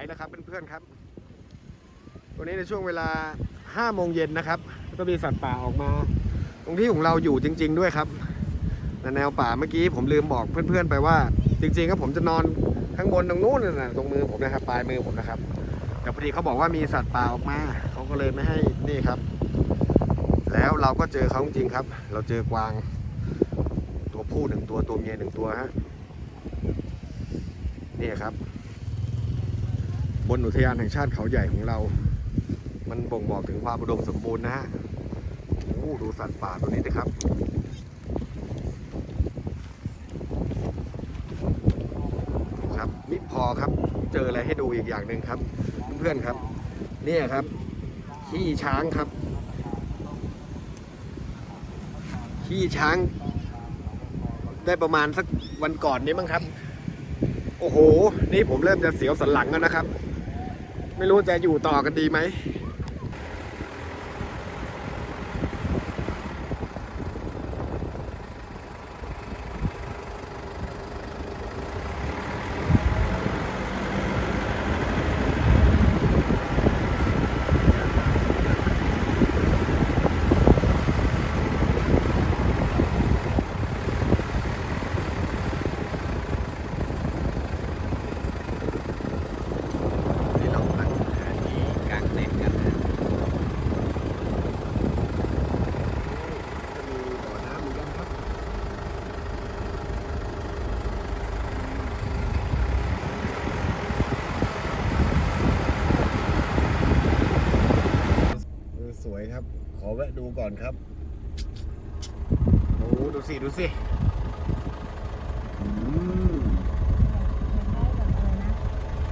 ไพรส์แล้วครับเพื่อนๆครับ วันนี้ในช่วงเวลา5โมงเย็นนะครับ ก็มีสัตว์ป่าออกมา ตรงที่ของเราอยู่จริง ๆ ด้วยครับแนวป่าเมื่อกี้ผมลืมบอกเพื่อนๆไปว่า จริงๆก็ผมจะนอนข้างบนตรงนู้นนะตรงมือผมนะครับปลายมือผมนะครับแต่พอดีเขาบอกว่ามีสัตว์ป่าออกมาเขาก็เลยไม่ให้นี่ครับ แล้วเราก็เจอเขาจริงๆครับ เราเจอกวาง ตัวผู้หนึ่งตัวตัวเมียหนึ่งตัวฮะนี่ครับ บนอุทยานแห่งชาติเขาใหญ่ของเรา มันบ่งบอกถึงความอุดมสมบูรณ์นะฮะโอ้ดูสัตว์ป่าตัวนี้นะครับครับนี่พอครับ เจออะไรให้ดูอีกอย่างหนึ่งครับ เพื่อนๆครับ เนี่ยครับ ขี้ช้างครับ ขี้ช้าง ได้ประมาณสักวันก่อนนี้มั้งครับ โอ้โห นี่ผมเริ่มจะเสียวสันหลังแล้วนะครับ ไม่รู้จะอยู่ต่อกันดีไหม นี่เรากำลังหาที่กางเต็นท์กันนะจะมีบ่อน้ำเหมือนกันครับ เออสวยครับ ขอแวะดูก่อนครับ โอ้ดู สิดูสิอืม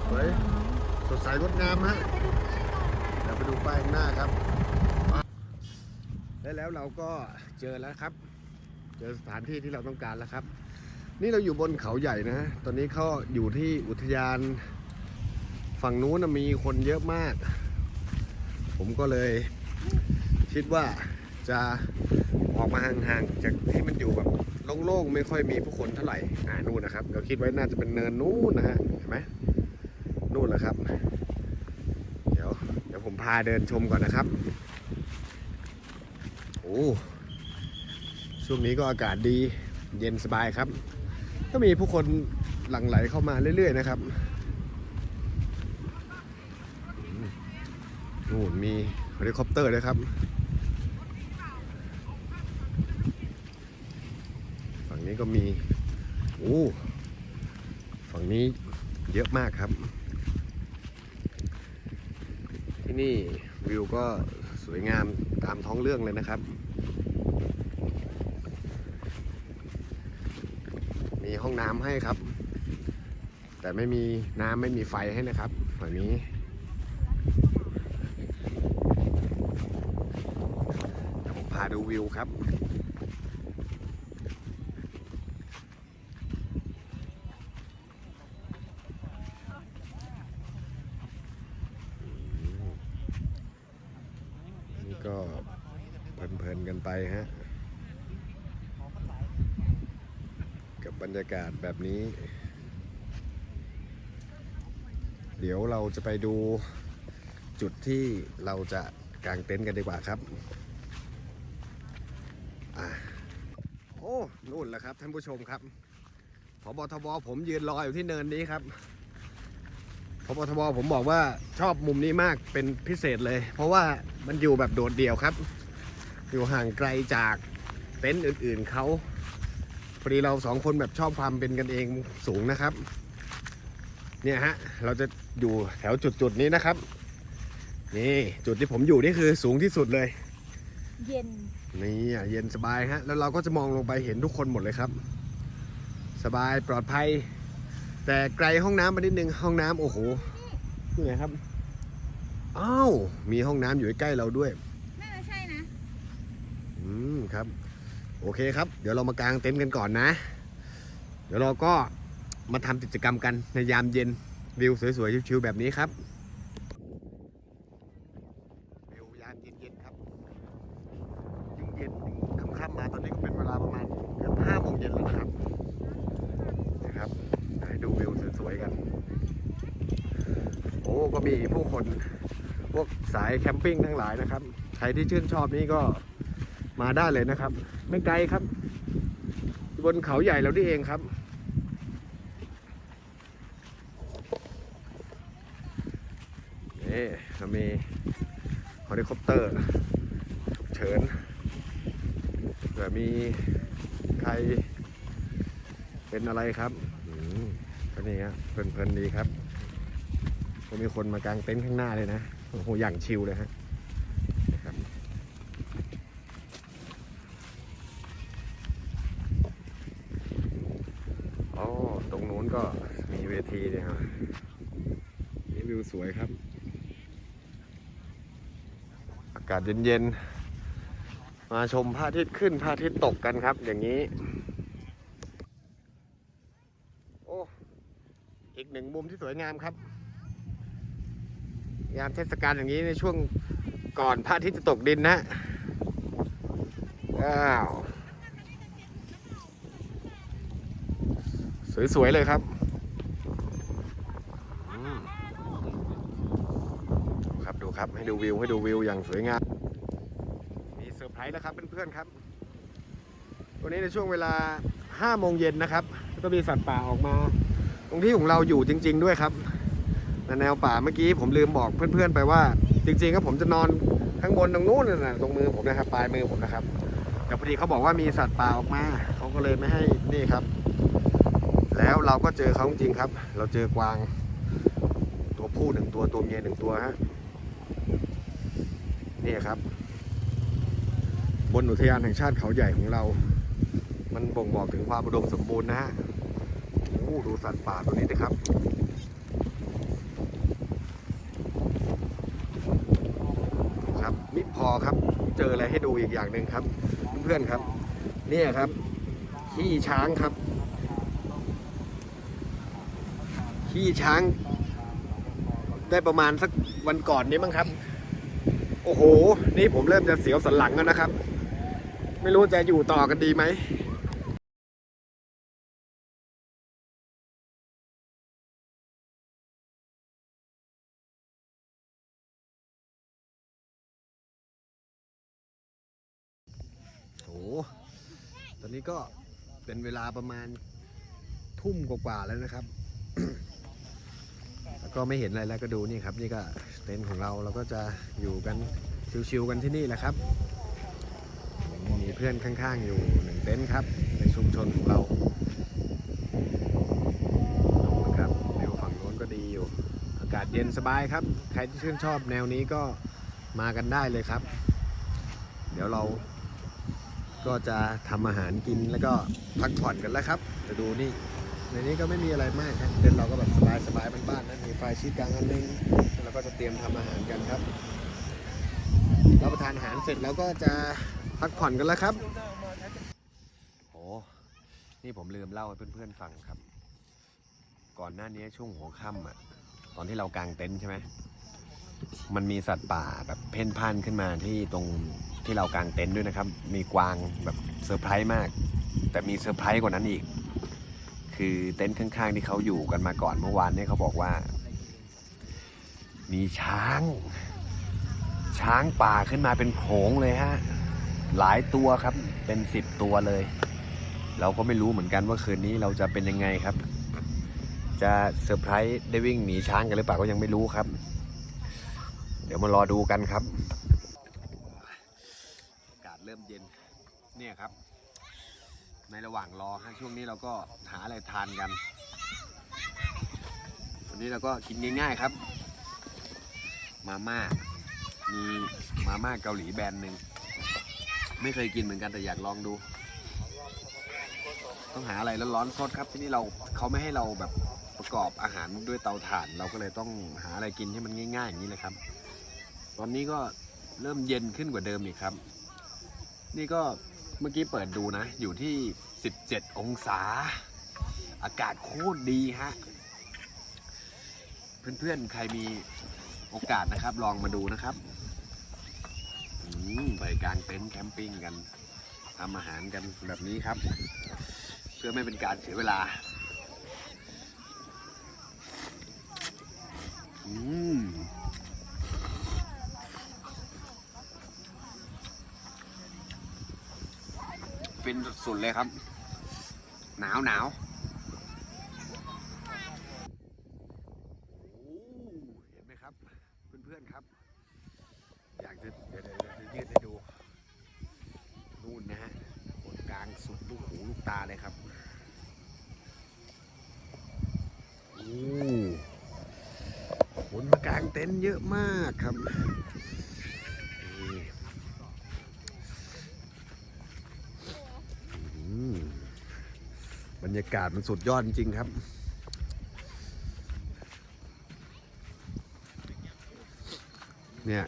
สวยสดใสงดงามฮะเดี๋ยวไปดูป้ายข้างหน้าครับ และแล้วเราก็เจอแล้วครับ เจอสถานที่ที่เราต้องการแล้วครับ นี่เราอยู่บนเขาใหญ่นะ ตอนนี้เขาอยู่ที่อุทยานฝั่งนู้นนะมีคนเยอะมาก ผมก็เลยคิดว่าจะ ออกมาห่างๆจากที่มันอยู่แบบโล่งๆไม่ค่อยมีผู้คนเท่าไหร่อ่านู่นนะครับเราคิดไว้น่าจะเป็นเนินนู้นนะฮะเห็นไหมนู่นแหละครับ เดี๋ยว เดี๋ยวผมพาเดินชมก่อนนะครับโอ้ช่วงนี้ก็อากาศดีเย็นสบายครับ ก็มีผู้คนหลั่งไหลเข้ามาเรื่อย ๆ นะครับนู่นมีเฮลิคอปเตอร์ด้วยครับ ฝั่งนี้ ก็มีโอ้ฝั่งนี้เยอะมากครับ ที่นี่วิวก็สวยงามตามท้องเรื่องเลยนะครับ มีห้องน้ำให้ครับ แต่ไม่มีน้ำไม่มีไฟให้นะครับฝั่งนี้พาดูวิวครับ นี่ก็เพลินๆกันไปฮะ กับบรรยากาศแบบนี้ เดี๋ยวเราจะไปดูจุดที่เราจะกางเต็นท์กันดีกว่าครับอะโอ้นู่นแหละครับท่านผู้ชมครับพบทบผมยืนรออยู่ที่เนินนี้ครับพบทบผมบอกว่าชอบมุมนี้มากเป็นพิเศษเลย เพราะว่ามันอยู่แบบโดดเดี่ยวครับ อยู่ห่างไกลจากเต็นท์อื่นๆเขา พอดีเราสองคนแบบชอบความเป็นกันเองสูงนะครับ เนี่ยฮะ เราจะอยู่แถวจุดๆนี้นะครับ นี่จุดที่ผมอยู่นี่คือสูงที่สุดเลย เย็นนี่อะเย็นสบายฮะ แล้วเราก็จะมองลงไปเห็นทุกคนหมดเลยครับ สบายปลอดภัย แต่ไกลห้องน้ำมานิดนึงห้องน้ำโอ้โหนี่ไงครับอ้าวมีห้องน้ำอยู่ใกล้ๆเราด้วยน่าจะใช่นะ อืมครับ โอเคครับ เดี๋ยวเรามากางเต็นท์กันก่อนนะ เดี๋ยวเราก็มาทำกิจกรรมกันในยามเย็นวิวสวยๆชิวๆแบบนี้ครับวิวยามเย็นๆครับยิ่งเย็นยิ่งค่ำๆมาตอนนี้ก็เป็นเวลาประมาณเกือบห้าโมงเย็นแล้วนะครับนะครับให้ดูวิวสวยๆกันโอ้ก็มีผู้คนพวกสายแคมปิ้งทั้งหลายนะครับ ใครที่ชื่นชอบนี้ก็ มาได้เลยนะครับ ไม่ไกลครับ บนเขาใหญ่เรานี่เองครับ นี่เรามีเฮลิคอปเตอร์ฉุกเฉินเผื่อมีใครเป็นอะไรครับอืมก็นี่ฮะเพลินๆดีครับก็มีคนมากางเต็นท์ข้างหน้าเลยนะ โอ้โห อย่างชิลเลยฮะนะครับอ๋อตรงนู้นก็มีเวทีเนี่ยครับนี่วิว สวยครับ อากาศเย็นๆ มาชมพระอาทิตย์ขึ้นพระอาทิตย์ตกกันครับ อย่างนี้ โอ้อีกหนึ่งมุมที่สวยงามครับ ยามเทศกาลอย่างนี้ในช่วงก่อนพระอาทิตย์จะตกดินนะอ้าว สวยๆเลยครับอืม ครับให้ดูวิวให้ดูวิวอย่างสวยงามมีเซอร์ไพรส์แล้วครับเพื่อนๆครับวันนี้ในช่วงเวลา5โมงเย็นนะครับก็มีสัตว์ป่าออกมา ตรงที่ของเราอยู่จริง ๆ ด้วยครับในแนวป่าเมื่อกี้ผมลืมบอกเพื่อนๆไปว่า จริงๆก็ผมจะนอนข้างบนตรงนู้นนะตรงมือผมนะครับปลายมือผมนะครับแต่พอดีเขาบอกว่ามีสัตว์ป่าออกมาเขาก็เลยไม่ให้นี่ครับ แล้วเราก็เจอเขาจริงครับ เราเจอกวาง ตัวผู้หนึ่งตัวตัวเมียหนึ่งตัวฮะ นี่ครับ บนอุทยานแห่งชาติเขาใหญ่ของเรา มันบ่งบอกถึงความอุดมสมบูรณ์นะฮะโอ้ดูสัตว์ป่าตัวนี้นะครับครับมิพอครับ เจออะไรให้ดูอีกอย่างหนึ่งครับ เพื่อนๆครับ เนี่ยครับขี้ช้างครับขี้ช้าง ได้ประมาณสักวันก่อนนี้มั้งครับ โอ้โห นี่ผมเริ่มจะเสียวสันหลังแล้วนะครับ ไม่รู้จะอยู่ต่อกันดีไหมโอ้โหตอนนี้ก็เป็นเวลาประมาณทุ่มกว่าๆแล้วนะครับ แล้วก็ไม่เห็นอะไรแล้วก็ดูนี่ครับ นี่ก็เต็นท์ของเราเราก็จะอยู่กันชิวๆกันที่นี่แหละครับ มีเพื่อนข้างๆอยู่หนึ่งเต็นท์ครับ ในชุมชนของเราครับวิวฝั่งโน้นก็ดีอยู่ อากาศเย็นสบายครับ ใครที่ชื่นชอบแนวนี้ก็มากันได้เลยครับ เดี๋ยวเราก็จะทำอาหารกินแล้วก็พักผ่อนกันแล้วครับ จะดูนี่ ในนี้ก็ไม่มีอะไรมากครับเดินเราก็แบบสบายสบายบ้านๆนะมีไฟชีตกลางอันนึงแล้วก็จะเตรียมทำอาหารกันครับรับประทานอาหารเสร็จแล้วก็จะพักผ่อนกันแล้วครับโอ้นี่ผมลืมเล่าให้เพื่อนๆฟังครับ ก่อนหน้านี้ช่วงหัวค่ำอะ ตอนที่เรากางเต็นท์ใช่ไหมมันมีสัตว์ป่าแบบเพ่นพ่านขึ้นมาที่ตรงที่เรากางเต็นท์ด้วยนะครับ มีกวางแบบเซอร์ไพรส์มาก แต่มีเซอร์ไพรส์กว่านั้นอีก คือเต็นท์ข้างๆที่เขาอยู่กันมาก่อนเมื่อวานเนี่ยเขาบอกว่า มีช้าง ช้างป่าขึ้นมาเป็นโขงเลยฮะหลายตัวครับเป็นสิบตัวเลย เราก็ไม่รู้เหมือนกันว่าคืนนี้เราจะเป็นยังไงครับ จะเซอร์ไพรส์ได้วิ่งหนีช้างกันหรือเปล่าก็ยังไม่รู้ครับ เดี๋ยวมารอดูกันครับอากาศเริ่มเย็นเนี่ยครับ ในระหว่างรอฮะช่วงนี้เราก็หาอะไรทานกัน วันนี้เราก็กินง่ายๆครับ มาม่า มีมาม่าเกาหลีแบรนด์หนึ่ง ไม่เคยกินเหมือนกันแต่อยากลองดู ต้องหาอะไรร้อนๆสดครับ ที่นี่เราเขาไม่ให้เราแบบประกอบอาหารด้วยเตาถ่าน เราก็เลยต้องหาอะไรกินที่มันง่ายๆอย่างนี้เลยครับ ตอนนี้ก็เริ่มเย็นขึ้นกว่าเดิมอีกครับ นี่ก็ เมื่อกี้เปิดดูนะ อยู่ที่ 17 องศา อากาศโคตรดีฮะ เพื่อนๆ ใครมีโอกาสนะครับ ลองมาดูนะครับไปกลางเต็นท์แคมปิ้งกันทำอาหารกันแบบนี้ครับ เพื่อไม่เป็นการเสียเวลาอืม ฟินสุดเลยครับ หนาวหนาวเห็นไหมครับ เพื่อนๆครับ อยากจะเดี๋ยวเดี๋ยวจะยืดให้ดู นู่นนะฮะคนกลางสุดลูกหูลูกตาเลยครับโอ้คนมากางเต็นท์เยอะมากครับนี่อืมบ รรยากาศมันสุดยอดจริงครับ เนี่ย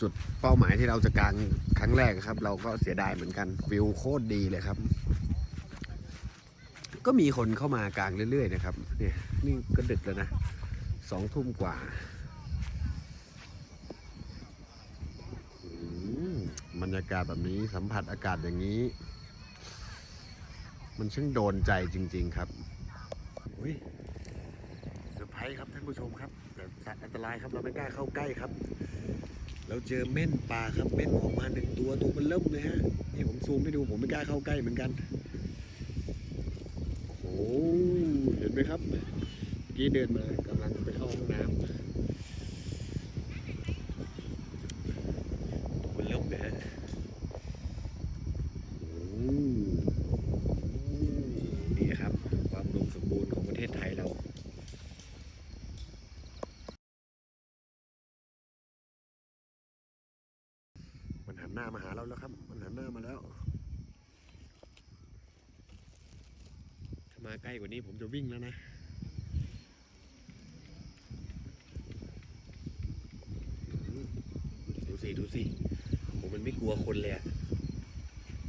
จุดเป้าหมายที่เราจะกางครั้งแรกครับ เราก็เสียดายเหมือนกันวิวโคตรดีเลยครับ ก็มีคนเข้ามากางเรื่อยๆนะครับ เนี่ยนี่ก็ดึกแล้วนะสองทุ่มกว่าบรรยากาศแบบนี้สัมผัสอากาศอย่างนี้ มันช่างโดนใจจริง ๆ ครับอุ้ยเซอร์ไพรส์ครับท่านผู้ชมครับแต่สัตว์อันตรายครับเราไม่กล้าเข้าใกล้ครับ เราเจอเม่นปลาครับเม่นออกมาหนึ่งตัวตัวมันเริ่มเลยฮะนี่ผมซูมให้ดูผมไม่กล้าเข้าใกล้เหมือนกันโอ้โหเห็นไหมครับเมื่อกี้เดินมากำลังจะไปเข้าห้องน้ำตัวมันเริ่มเลยฮะโอ้โหนี่ครับ ความอุดมสมบูรณ์ของประเทศไทยเรา มันหันหน้ามาหาเราแล้วครับ มันหันหน้ามาแล้ว ถ้ามาใกว่านี้ผมจะวิ่งแล้วนะดูสิดูสิผมมันไม่กลัวคนเลยอะ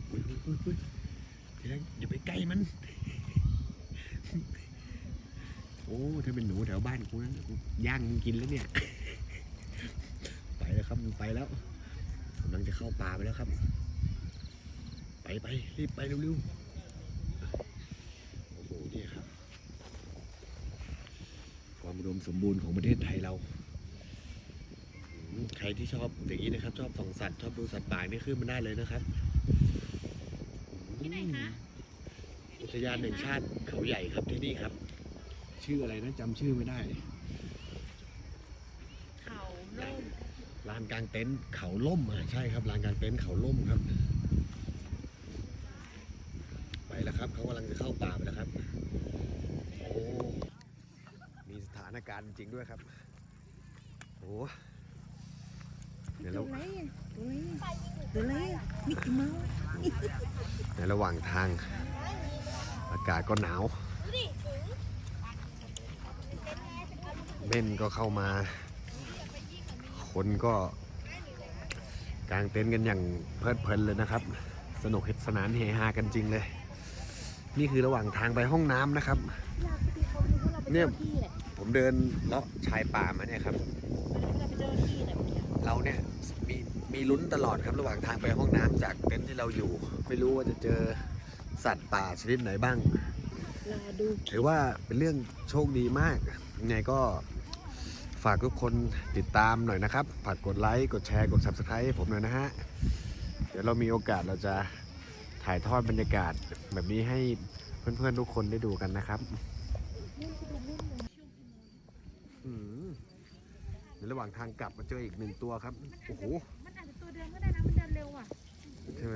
อุ๊ยอุ๊ยอุ๊ยอุ๊ยเดี๋ยวนะอย่าไปใกล้มัน โอ้ถ้าเป็นหนูแถวบ้านกูนั้นกูย่างกินแล้วเนี่ย ไปแล้วครับมึงไปแล้วกำลังจะเข้าป่าไปแล้วครับ ไปไปรีบไปเร็วๆ โอ้โหนี่ครับ ความอุ ดมสมบูรณ์ของประเทศไทยเราอืมใครที่ชอบอย่างนี้นะครับ ชอบส่องสัตว์ชอบดูสัตว์ป่านี่ขึ้นมาได้เลยนะครับที่ไหนคะอุทยานแห่งชาติเขาใหญ่ครับที่นี่ครับ ชื่ออะไรนะจำชื่อไม่ได้ เขาล่มลานกลางเต็นท์เขาล่มอะใช่ครับลานกลางเต็นท์เขาล่มครับ ไปแล้วครับเขากำลังจะเข้าป่าไปแล้วครับ โอ้มีสถานการณ์จริงด้วยครับโอ้เดี๋ยวตัเราวอะไรอะตัวอะไรอะตัวอะไรอะมิกกี้เมาส์ในระหว่างทาง อากาศก็หนาวเม่นก็เข้ามา คนก็กางเต็นท์กันอย่างเพลิดเพลินเลยนะครับ สนุกสนานเฮฮากันจริงเลย นี่คือระหว่างทางไปห้องน้ำนะครับ เนี่ยผม เดินเลาะชายป่ามาเนี่ยครับเราไปเจอที่แหละเราเนี่ยมีมีลุ้นตลอดครับระหว่างทางไปห้องน้ำจากเต็นท์ที่เราอยู่ ไม่รู้ว่าจะเจอสัตว์ป่าชนิดไหนบ้างรอดูถือว่าเป็นเรื่องโชคดีมากยังไงก็ฝากทุกคนติดตามหน่อยนะครับ ฝากกดไลค์ กดแชร์ กด Subscribe ให้ผมหน่อยนะฮะ เดี๋ยวเรามีโอกาสเราจะถ่ายทอดบรรยากาศแบบนี้ให้เพื่อนๆทุกคนได้ดูกันนะครับอืมใน ระหว่างทางกลับมาเจออีกหนึ่งตัวครับ โอ้โห มันอาจจะตัวเดินก็ได้นะมันเดินเร็วอะใช่ไหม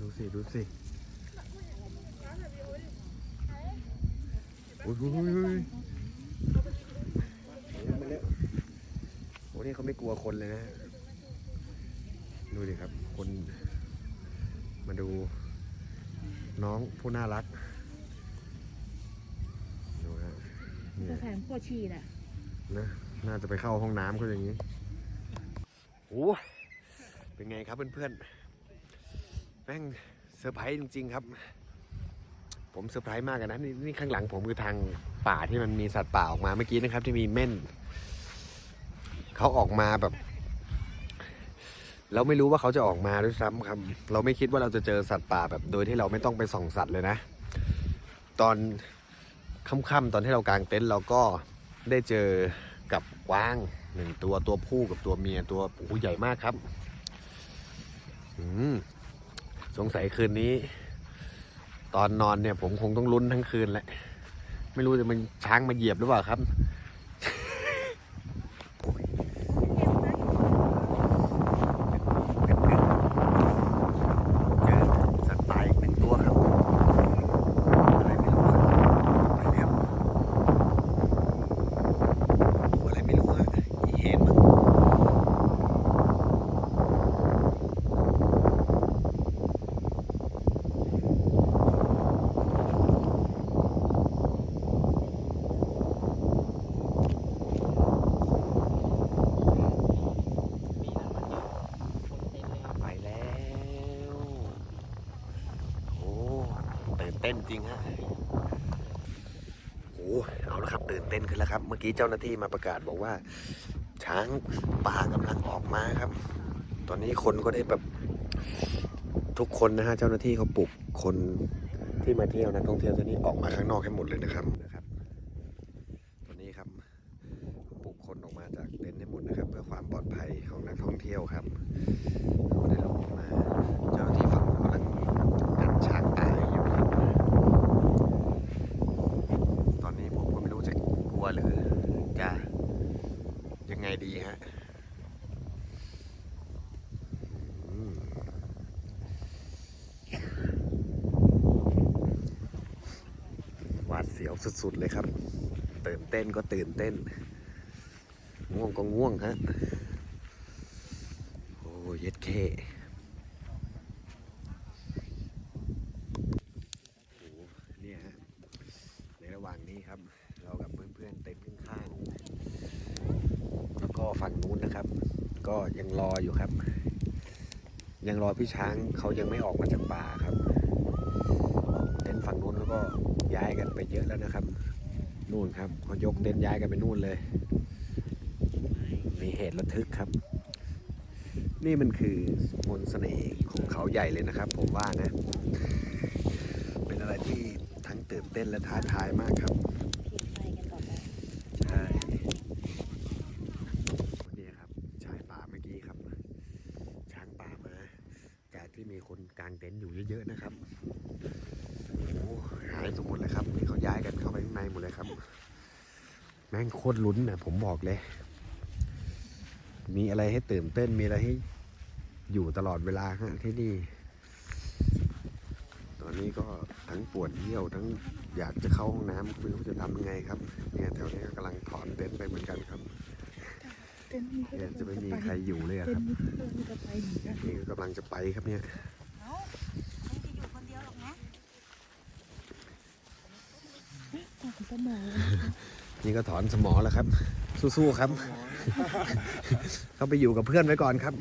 ดูสิ ดูสิโอ้ยโอ้ยโอ้ยโอ้ยโอ้ยมาแล้วโอ้นี่เขาไม่กลัวคนเลยนะดูดิครับ คน มาดูน้องผู้น่ารักดูฮะเนี่แต่ยแถมปวดฉี่แหละนะ น่าจะไปเข้าห้องน้ำก็อย่างนี้โอ้เป็นไงครับเพื่อนๆ แม่งเซอร์ไพรส์จริง ๆ ครับ ผมเซอร์ไพรส์มากนะนี่นี่ข้างหลังผมคือทางป่าที่มันมีสัตว์ป่าออกมาเมื่อกี้นะครับ ที่มีเม่นเขาออกมาแบบ เราไม่รู้ว่าเขาจะออกมาด้วยซ้ำครับ เราไม่คิดว่าเราจะเจอสัตว์ป่าแบบ โดยที่เราไม่ต้องไปส่องสัตว์เลยนะ ตอนค่ำๆตอนที่เรากางเต็นท์เราก็ได้เจอ กับกวางหนึ่งตัวตัวผู้กับตัวเมียตัวโอ้โหใหญ่มากครับอืมสงสัยคืนนี้ ตอนนอนเนี่ย ผมคงต้องลุ้นทั้งคืนแหละ ไม่รู้จะมันช้างมาเหยียบหรือเปล่าครับ เจอสัตว์ตายอีกหนึ่งตัวครับ อะไรไม่รู้อะไปแล้วตัวอะไรไม่รู้อะอีเห็นมั้งไปแล้ว โอ้ตื่นเต้นจ ริงฮะโอ้เอาละครับตื่นเต้นขึ้นแล้วครับ เมื่อกี้เจ้าหน้าที่มาประกาศบอกว่า ช้างป่ากำลังออกมาครับ ตอนนี้คนก็ได้แบบทุกคนนะฮะเจ้าหน้าที่เขาปลุกคนที่มาเที่ยวนักท่องเที่ยวที่นี่ออกมาข้างนอกให้หมดเลยนะครับนะครับ ตอนนี้ครับปลุกคนออกมาจากเต็นท์ให้หมดนะครับ เพื่อความปลอดภัยของนักท่องเที่ยวครับเขาได้ลงมา เจ้าหน้าที่ฝั่งนู้นกำลังกันช้างป่าอยู่ครับ ตอนนี้ผมก็ไม่รู้จะกลัวหรือจะยั งไงดีฮะหวาดเสียวสุดๆเลยครับ ตื่นเต้นก็ตื่นเต้น ง่วงก็ง่วงฮะ โอ้เย็ดเคโอ้เนี่ยฮะ ในระหว่างนี้ครับ เรากับเพื่อนๆเต็นท์ข้างๆแล้วก็ฝั่งนู้นนะครับ ก็ยังรออยู่ครับ ยัง รอพี่ช้างเขายังไม่ออกมาจากป่าครับ เต็นท์ฝั่งนู้นเขาก็ย้ายกันไปเยอะแล้วนะครับ นู่นครับเขายกเต็นท์ย้ายกันไปนู่นเลย มีเหตุระทึกครับ นี่มันคือมนต์เสน่ห์ของเขาใหญ่เลยนะครับ ผมว่านะ เป็นอะไรที่ทั้งตื่นเต้นและท้าทายมากครับ ผิดไปกันก่อนนะ ใช่นี่ครับชายป่าเมื่อกี้ครับ ช้างป่ามาจากที่มีคนกางเต็นท์อยู่เยอะๆนะครับโอ้หายสมหมดเลยครับนี่เขาย้ายกันเข้าไปข้างในหมดเลยครับ แม่งโค ตรลุ้นนะผมบอกเลย มีอะไรให้ตื่นเต้นมีอะไรให้อยู่ตลอดเวลาฮะที่นี่ ตอนนี้ก็ทั้งปวดเยี่ยวทั้งอยากจะเข้าห้องน้ำไม่รู้จะทำยังไงครับ เนี่ยแถวนี้ก็กำลังถอนเต็นท์ไปเหมือนกันครับเนี่ยจะไม่มีใครอยู่เลยครับนี่กำลังจะไปครับเนี่ยเอ้าไม่จะอยู่คนเดียวหรอกนะตัดสมอง นี่ก็ถอนสมอแล้วครับ สู้ๆครับ เขาไปอยู่กับเพื่อนไว้ก่อนครับ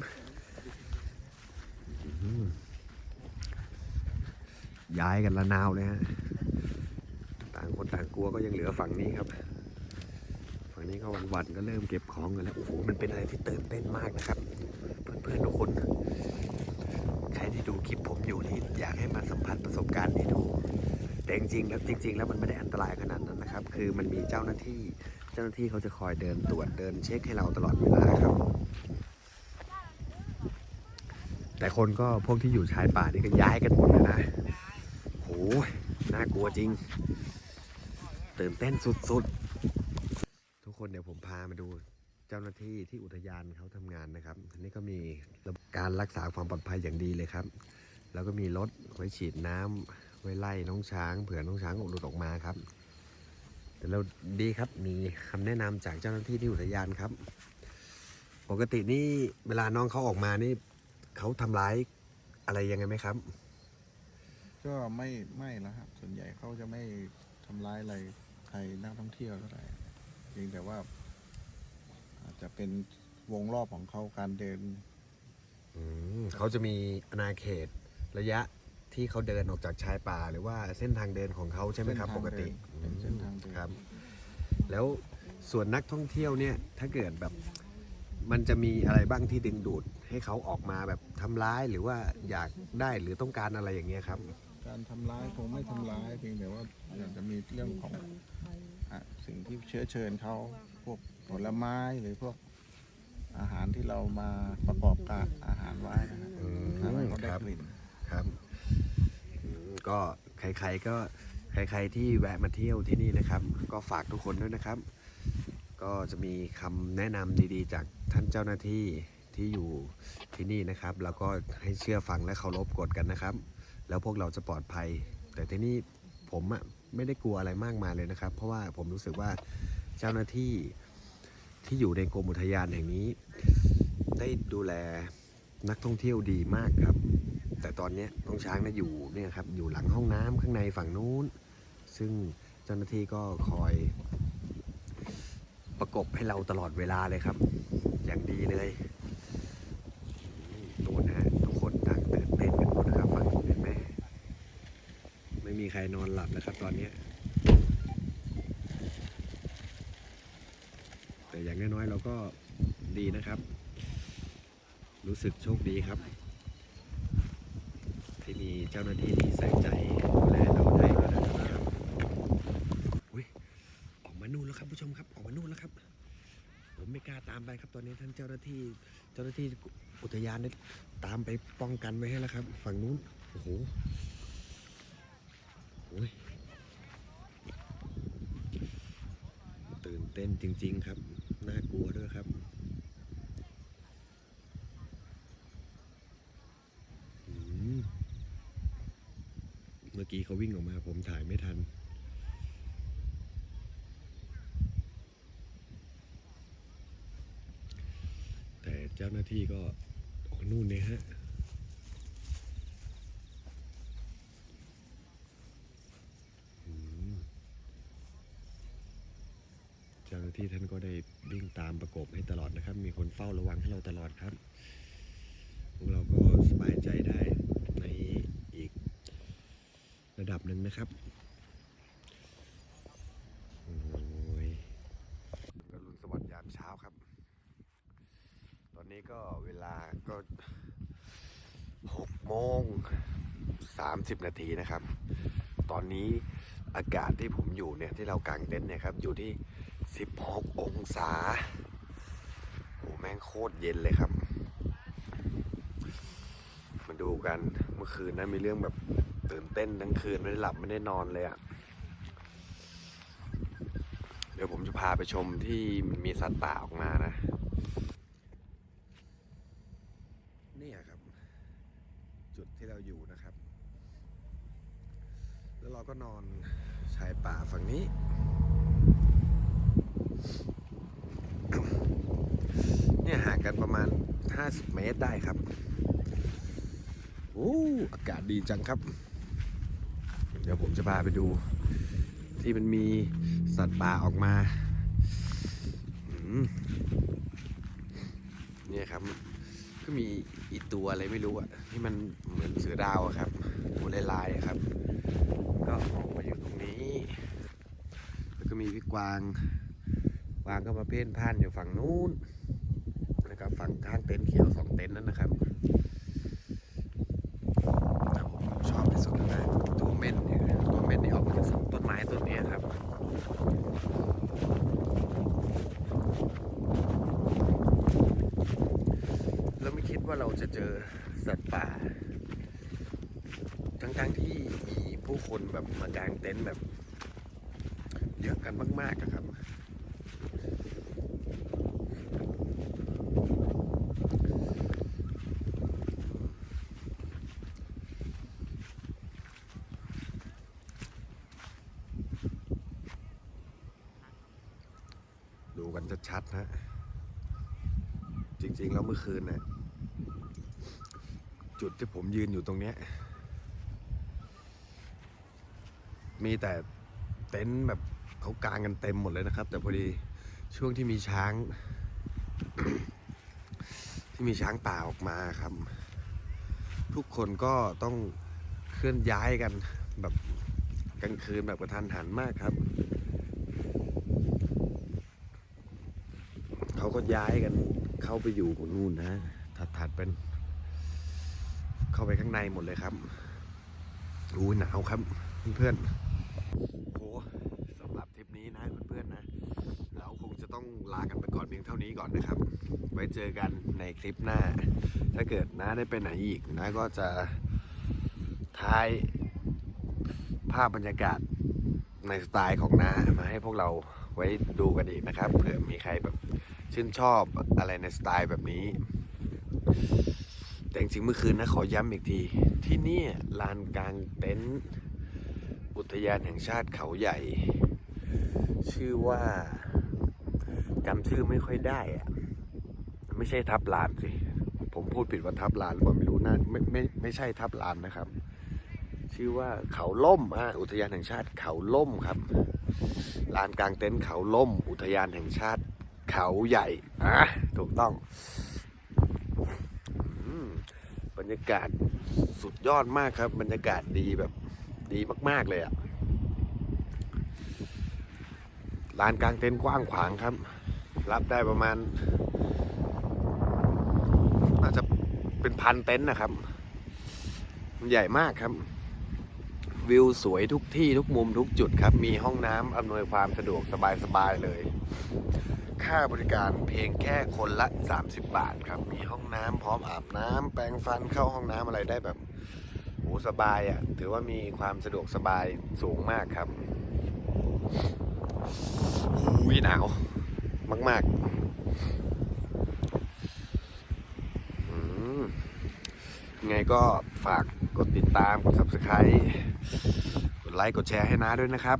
ย้ายกันละนาวเลยฮะ ต่างคนต่างกลัวก็ยังเหลือฝั่งนี้ครับ ฝั่งนี้ก็วันๆก็เริ่มเก็บของกันแล้ว โอ้โห มันเป็นอะไรที่ตื่นเต้นมากนะครับ เพื่อนๆทุกคน ใครที่ดูคลิปผมอยู่นี่อยากให้มาสัมผัสประสบการณ์นี้ดู แต่จริงๆแล้วจริง ๆ แล้วมันไม่ได้อันตรายขนาด นั้นนะครับ คือมันมีเจ้าหน้าที่ เจ้าหน้าที่เขาจะคอยเดินตรวจเดินเช็คให้เราตลอดเวลาครับ แต่คนก็พวกที่อยู่ชายป่านี่ก็ย้ายกันหมดเลยนะโหน่ากลัวจริง ตื่นเต้นสุดๆ ทุกคนเดี๋ยวผมพามาดูเจ้าหน้าที่ที่อุทยานเขาทำงานนะครับอันนี้ก็มีการรักษาความปลอดภัยอย่างดีเลยครับ แล้วก็มีรถไว้ฉีดน้ำไว้ไล่น้องช้าง เผื่อน้องช้างหลุดออกมาครับ แต่เราดีครับมีคำแนะนำจากเจ้าหน้าที่ที่อุทยานครับ ปกตินี่เวลาน้องเขาออกมานี่เขาทำร้ายอะไรยังไงไหมครับ ก็ไม่ไม่แล้วครับ ส่วนใหญ่เขาจะไม่ทำร้ายอะไรใครนักท่องเที่ยวเท่าไหร่เพียงแต่ว่า อาจจะเป็นวงรอบของเขาการเดินอืมเขาจะมีอาณาเขตระยะ ที่เขาเดินออกจากชายป่าหรือว่าเส้นทางเดินของเขาใช่ไหมครับเส้ปนกทางเดิตินเป็นเส้นทางเดิน ครับ แล้วส่วนนักท่องเที่ยวเนี่ยถ้าเกิดแบบมันจะมีอะไรบ้างที่ดึงดูด ให้เขาออกมาแบบทำร้ายหรือว่าอยากได้หรือต้องการอะไรอย่างเงี้ยครับ การทำร้ายคงไม่ทำร้ายเพียงแต่ว่าอยากจะมีเรื่องของอะสิ่งที่เชื้อเชิญเขาพวกผลไม้หรือพวกอาหารที่เรามาประกอบการอาหารไว้นะฮะอืมทำให้เขาได้ครับ กลิ่น ครับ ก็ใครๆก็ใครๆที่แวะมาเที่ยวที่นี่นะครับ ก็ฝากทุกคนด้วยนะครับ ก็จะมีคำแนะนำดีๆ จากท่านเจ้าหน้าที่ที่อยู่ที่นี่นะครับ แล้วก็ให้เชื่อฟังและเคารพกฎกันนะครับ แล้วพวกเราจะปลอดภัย แต่ที่นี่ผมอะไม่ได้กลัวอะไรมากมายเลยนะครับ เพราะว่าผมรู้สึกว่าเจ้าหน้าที่ที่อยู่ในกรมอุทยานแห่งนี้ ได้ดูแลนักท่องเที่ยวดีมากครับ แต่ตอนนี้น้องช้างนะอยู่เนี่ยครับอยู่หลังห้องน้ำข้างในฝั่งนู้น ซึ่งเจ้าหน้าที่ก็คอย ประกบให้เราตลอดเวลาเลยครับ อย่างดีเลยโดนฮะทุกคนต่างตื่นเต้นกันหมดนะครับฟังเห็นไหมไม่มีใครนอนหลับแล้วครับ ตอนเนี้แต่อย่างน้อยๆเราก็ดีนะครับ รู้สึกโชคดีครับ เจ้าหน้าที่ที่ใส่ใจดูแลเราได้ขนาดนี้ครับอุ้ยออกมานู่นแล้วครับผู้ชมครับ ออกมานู่นแล้วครับ ผมไม่กล้าตามไปครับตอนนี้ท่านเจ้าหน้าที่ เจ้าหน้าที่อุทยานได้ตามไปป้องกันไว้ให้แล้วครับ ฝั่งนู้นโอ้โหโอ้ยตื่นเต้นจริง ๆ ครับ น่ากลัวด้วยครับอืมเมื่อกี้เขาวิ่งออกมาผมถ่ายไม่ทัน แต่เจ้าหน้าที่ก็ออกนู่นเนี่ยฮะเจ้าหน้าที่ท่านก็ได้วิ่งตามประกบให้ตลอดนะครับ มีคนเฝ้าระวังให้เราตลอดครับ พวกเราก็สบายใจได้ในอีกระดับห นะครับโอ้ยกรุณสวัสดิ์ยามเช้าครับ ตอนนี้ก็เวลาก็6โมง30นาทีนะครับ ตอนนี้อากาศที่ผมอยู่เนี่ย ที่เรากางเต็นท์เนี่ยครับ อยู่ที่16องศาโอ้แม่งโคตรเย็นเลยครับ มาดูกันเมื่อคืนนะมีเรื่องแบบ ตื่นเต้นทั้งคืนไม่ได้หลับไม่ได้นอนเลยอะ่ะ เดี๋ยวผมจะพาไปชมที่มีสัตว์ป่าออกมานะ เนี่ยครับ จุดที่เราอยู่นะครับ แล้วเราก็นอนชายป่าฝั่งนี้ เนี่ยห่างกันประมาณ 50 เมตรได้ครับโอ้อากาศดีจังครับ ดี๋ยวผมจะพาไปดู ที่มันมีสัตว์ป่าออกมาเนี่ยครับ ก็มีอีตัวอะไรไม่รู้อะที่มันเหมือนเสือดาวอะครับตัวลายๆครับ ก็ออกมาอยู่ตรงนี้ แล้วก็มีพี่กวางกวางก็มาเพ่นพ่านอยู่ฝั่งนู้นนะครับฝั่งข้างเต็นท์เขียวสองเต็นท์นั้นนะครับแต่ผมชอบที่ สุดแล้วนะตัวเม่นเนี่ยตัวเม่นที่ออกมาจากต้นไม้ต้นนี้ครับเราไม่คิดว่าเราจะเจอสัตว์ป่า ทั้งๆที่มีผู้คนแบบมากางเต็นท์แบบ เยอะกันมากๆอะครับ ดู กันชัดๆนะจริง ๆ แล้วเมื่อคืนน่ะจุดที่ผมยืนอยู่ตรงเนี้ย มีแต่เต็นท์แบบเขากางกันเต็มหมดเลยนะครับ แต่พอดีช่วงที่มีช้าง ที่มีช้างป่าออกมาครับ ทุกคนก็ต้องเคลื่อนย้ายกันแบบกลางคืนแบบกระทันหันมากครับ เขา ก็ย้ายกัน เข้าไปอยู่นู่นนะถัดๆเป็น เข้าไปข้างในหมดเลยครับอู้หนาวครับเพื่อนๆโอ้สำหรับทริปนี้นะเพื่อนๆนะ เราคงจะต้องลากันไปก่อนเพียงเท่านี้ก่อนนะครับ ไว้เจอกันในคลิปหน้า ถ้าเกิดน้าได้ไปไหนอีกน้าก็จะถ่ายภาพบรรยากาศในสไตล์ของน้ามาให้พวกเราไว้ดูกันอีกนะครับเผื่อมีใครแบบ ชื่นชอบอะไรในสไตล์แบบนี้ แต่จริงเมื่อคืนนะขอย้ำอีกที ที่นี่ลานกลางเต็นท์อุทยานแห่งชาติเขาใหญ่ ชื่อว่าจำชื่อไม่ค่อยได้อะไม่ใช่ทับลานสิผมพูดผิดว่าทับลานหรือเปล่าไม่รู้นะไม่ไม่ไม่ใช่ทับลานนะครับ ชื่อว่าเขาล่มอะอุทยานแห่งชาติเขาล่มครับลานกลางเต็นท์เขาล่ม อุทยานแห่งชาติ เขาใหญ่อะถูกต้องอบรรยากาศสุดยอดมากครับ บรรยากาศดีแบบดีมาก ๆ เลยอะลานกลางเต็นท์กว้างขวางครับ รับได้ประมาณ น่าจะเป็นพันเต็นท์นะครับ มันใหญ่มากครับ วิวสวยทุกที่ทุกมุมทุกจุดครับ มีห้องน้ำอำนวยความสะดวกสบาย ๆ เลย ค่าบริการเพียงแค่คนละ 30 บาทครับ มีห้องน้ำพร้อมอาบน้ำแปรงฟันเข้าห้องน้ำอะไรได้แบบโอ้สบายอะ่ะ ถือว่ามีความสะดวกสบายสูงมากครับอุ้ยหนาวมากๆอืมยังไงก็ฝากกดติดตาม กด subscribe กดไลค์ กดแชร์ให้น้าด้วยนะครับ